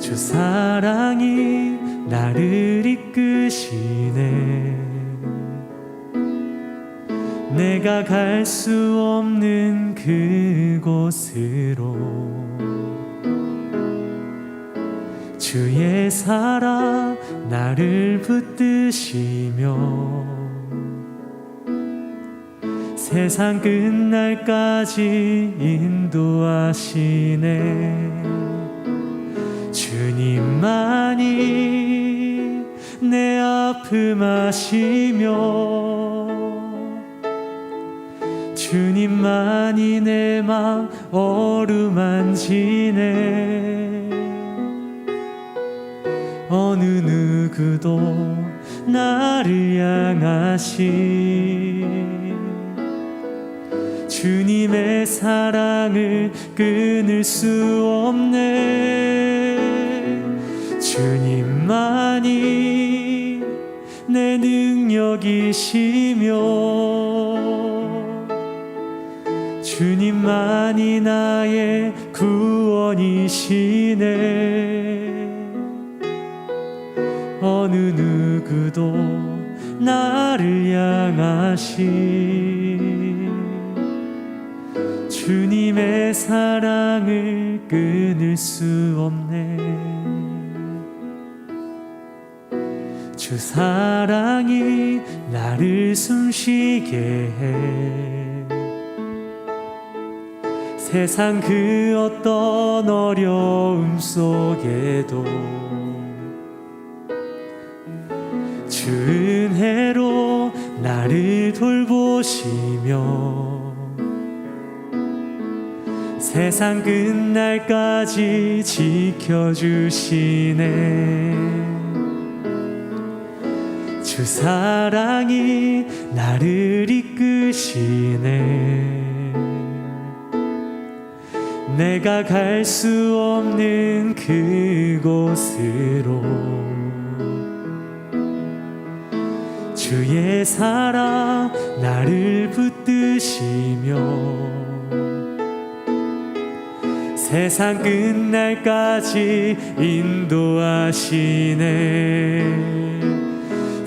주 사랑이 나를 이끄시네. 내가 갈 수 없는 그곳으로 주의 사랑 나를 붙드시며 세상 끝날까지 인도하시네 아시며 주님만이 내 맘 어루만지네 어느 누구도 나를 향하시 주님의 사랑을 끊을 수 없네 주님만이 내 능력이시며 주님만이 나의 구원이시네. 어느 누구도 나를 향하시 주님의 사랑을 끊을 수 없네 주 사랑이 나를 숨쉬게 해. 세상 그 어떤 어려움 속에도 주 은혜로 나를 돌보시며 세상 끝날까지 지켜주시네 주 사랑이 나를 이끄시네. 내가 갈 수 없는 그곳으로 주의 사랑 나를 붙드시며 세상 끝날까지 인도하시네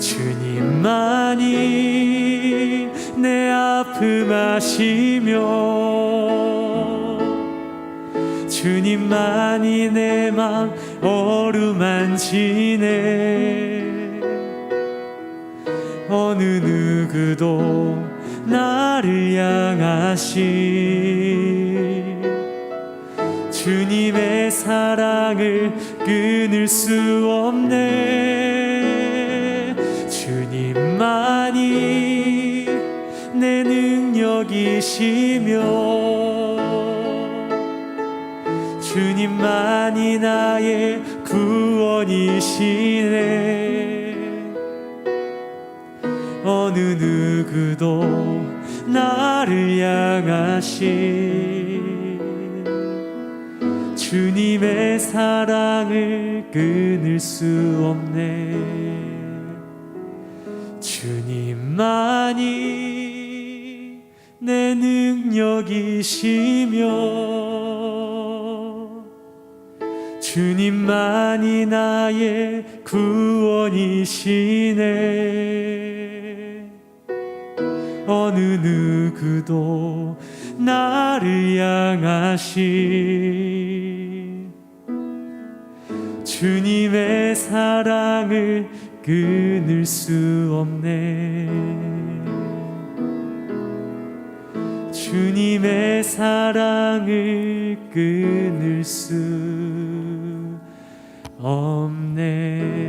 주님만이 내 아픔 아시며 주님만이 내 맘 어루만지네 어느 누구도 나를 향하시 주님의 사랑을 끊을 수 없네 이시며 주님만이 나의 구원이시네. 어느 누구도 나를 향하시 주님의 사랑을 끊을 수 없네. 주님만이 내 능력이시며 주님만이 나의 구원이시네. 어느 누구도 나를 향하시 주님의 사랑을 끊을 수 없네 주님의 사랑을 끊을 수 없네